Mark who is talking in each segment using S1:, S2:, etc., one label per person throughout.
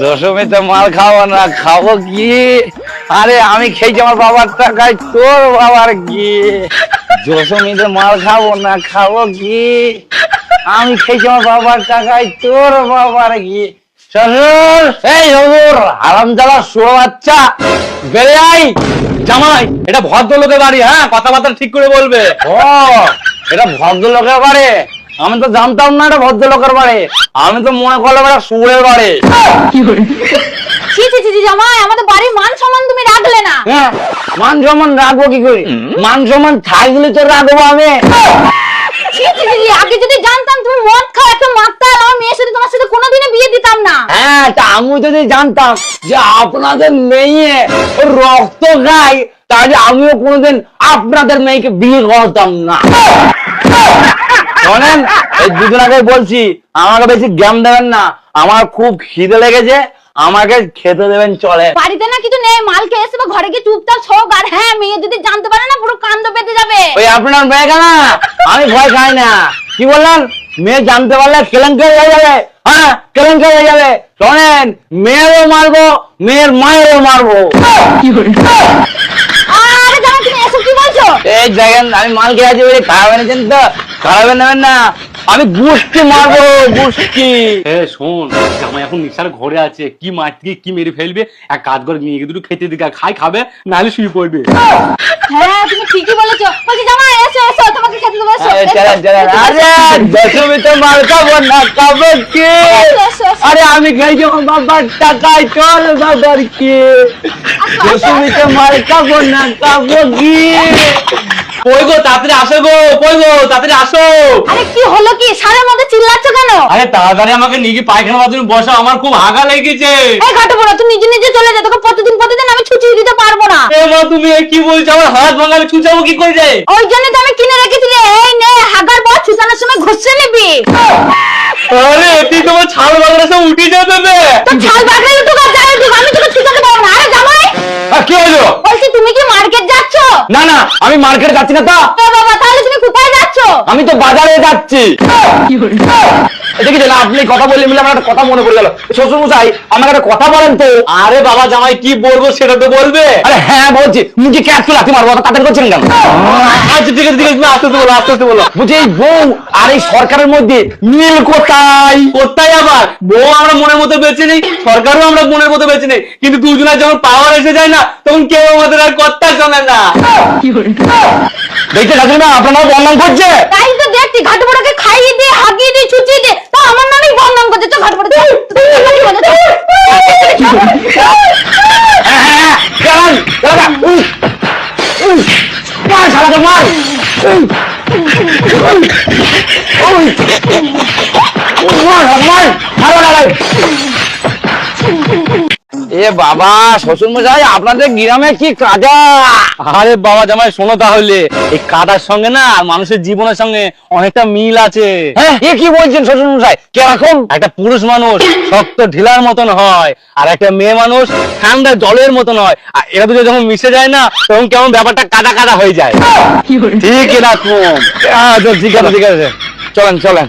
S1: দশমীতে মাল খাব না খাব কি? আরে আমি খেয়েছি আমার বাবার টাকায় তোর বাবার কি? দশমীতে মাল খাব না খাব কি? আমি খেয়েছি আমার বাবার টাকায় তোর বাবার কি? শ্বশুর এই শ্বশুর আরাম জ্বালা শুরু বাচ্চা বেড়ে আই
S2: জামাই এটা ভদ্রলোকের বাড়ি হ্যাঁ কথাবার্তা ঠিক করে বলবে।
S1: ও এটা ভদ্রলোকের বাড়ি। আমি তো জানতাম না এটা ভদ্রলোকের বাড়ি। আমি তো মনে করলাম এটা সুরের বাড়ি।
S3: ছি ছি ছি ছি, জামাই আমাদের বাড়ির মান সম্মান তুমি রাখলে না।
S1: হ্যাঁ মান সম্মান রাখব কি করে? মান সম্মান থাকলে তো রাখব আমি।
S3: ছি ছি ছি ছি, আগে যদি জানতাম তুমি মদ খাও একটা মাত্তাল আমার মেয়ের সাথে তোমার সাথে কোনোদিনও বিয়ে দিতাম না।
S1: হ্যাঁ তা আমি যদি জানতাম যে আপনাদের মেয়ে রক্ত খায় তাহলে আমিও কোনোদিন আপনাদের মেয়েকে বিয়ে করতাম না। শোনেন এই দুদিন আগে বলছি আমাকে বেশি জ্ঞান দেবেন না। আমার খুব খিদে লেগেছে আমাকে খেতে দেবেন চলে
S3: বাড়িতে না কিছু নেই মাল খেয়ে এসে বা ঘরে গিয়ে চুপচাপ শোক আর হ্যাঁ মেয়ে যদি জানতে পারে না পুরো কান্দ পেতে যাবে।
S1: ওই আপনার মেয়ে কেন? আমি ভয় খাই না। কি বললেন? মেয়ে জানতে পারলে কেলেঙ্কারি হয়ে যাবে। হ্যাঁ কেলেঙ্কারি হয়ে যাবে। শোনেন মেয়েরও মারবো মেয়ের মায়েরও মারবো।
S3: আরে জামাই তুমি এসব কি বলছো
S1: এই দেখেন আমি মাল খেয়ে আছি বলে খারাপ এনেছেন তো। খারাপ নেবেন না। আমি গুষ্টি মারবো গুষ্টি
S2: এ শোন জামাই এখন নিশার ঘরে আছে। কি মারতে কি মেরে ফেলবে? এক কাজ করে নিয়ে গিয়ে দুটো খেতে দিকে খাই খাবে নাহলে শুয়ে পড়বে।
S3: হ্যাঁ তুমি ঠিকই বলেছ। বলছি জামাই এসো এসো তোমাকে খেতে দেবো এসো,
S1: চলেন
S3: এসো,
S1: আরে দশমীতে মাল খাব না খাব কি। আরে আমি খাইছি বাবার টাকায় চল বাবার কি মাল খাব না খাব কি?
S2: কই গো তাড়াতাড়ি আসো গো কই গো তাড়াতাড়ি আসো।
S3: আরে কি হলো কি? সারের মধ্যে চিল্লাচ্ছ কেন?
S2: আরে তাড়াতাড়ি আমাকে নিয়ে গিয়ে পায়খানা বাথরুমে বসো আমার খুব হাগা লেগেছে।
S3: এই ঘাটে পড়ো তুই নিজে নিজে চলে যা তোকে প্রতিদিন প্রতিদিন আমি ছুটিয়ে দিতে পারব না।
S2: এ মা তুমি কি বলছো? আমার হাত ভাঙা আমি ছুচাবো কি করে
S3: ওই জন্য তো আমি কিনে রেখেছি রে এই নে হাগার বল ছুটানোর সময় ঘষে নিবি।
S2: আরে এটি তোমার ছাল উঠে।
S3: তো ছাল যাই আমি তোকে আরে জামাই!
S1: কি হলো
S3: বলছি তুমি কি মার্কেট যাচ্ছ?
S1: না না আমি মার্কেটে যাচ্ছি না তো।
S3: তো বাবা তাহলে তুমি কোথায় যাচ্ছ?
S1: আমি তো বাজারে যাচ্ছি। আপনি কথা বললে মিলে আমার একটা কথা মনে পড়ে গেল। শ্বশুর মশাই আমাকে একটা কথা বলেন তো।
S2: আরে বাবা জামাই কি বলব সেটা তো বলবে।
S1: আরে হ্যাঁ বলছি। মুখে ক্যাচ লাথি মারবো তাদের করছেন কেন?
S2: আচ্ছা ঠিক আছে ঠিক আছে আস্তে আস্তে বলো আস্তে আস্তে বলো।
S1: বুঝি এই বউ আর এই সরকারের মধ্যে মিল কোথায়?
S2: কোথায় বউ আমরা মনের মতো বেঁচে নেই সরকারও আমরা মনের মতো বেঁচে নেই কিন্তু দুজনের যখন পাওয়ার এসে যায় না তখন কেউ আমাদের আর কথা শোনে না
S1: দেখতে যাচ্ছেন না আপনারা বন্ধন করছে
S3: তাই তো দেখছি ঘাটবড়াকে খাইয়ে দিয়ে হাগিয়ে দিয়ে ছুচিয়ে দিয়ে তা আমার নামেই বন্ধন করছে তো ঘাটে
S1: বাবা শ্বশুর মশাই আপনাদের গ্রামে কি কাজা
S2: আরে বাবা জামাই শোনো তাহলে। এই কাদার সঙ্গে না মানুষের জীবনের সঙ্গে অনেকটা মিল আছে।
S1: হ্যাঁ? এ কি বলছেন শ্বশুর মশাই কীরকম?
S2: একটা পুরুষ মানুষ শক্ত ঢিলার মতন হয় আর একটা মেয়ে মানুষ ঠান্ডা জলের মতন হয়। আর এরা দুটো যখন মিশে যায় না তখন কেমন ব্যাপারটা কাদা কাদা হয়ে যায়। ঠিক এরকম।
S1: ঠিক আছে ঠিক আছে। চলেন চলেন।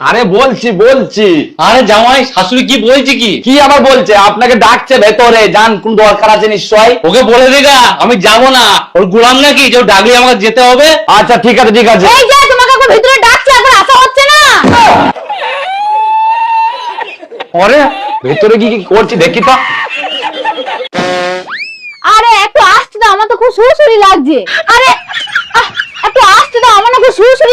S1: আরে বলছি বলছি।
S2: আরে জামাই শাশুড়ি কি বলছে কি?
S1: কি আবার বলছে? আপনাকে ডাকছে ভেতরে যান কোন দরকার আছে নিশ্চয়
S2: ওকে বলে দেগা আমি যাব না। ওর গোলাম নাকি? যে ডাকলে আমাকে যেতে হবে?
S1: আচ্ছা ঠিক আছে ঠিক আছে।
S3: এই যে তোমাকে ভিতরে ডাকছে একবার আসা হচ্ছে না।
S1: পরে ভেতরে কি কি করছি দেখি তো।
S3: আরে একটু আসতে দাও আমার তো খুব সুরসুরি লাগছে। আরে একটু আসতে দাও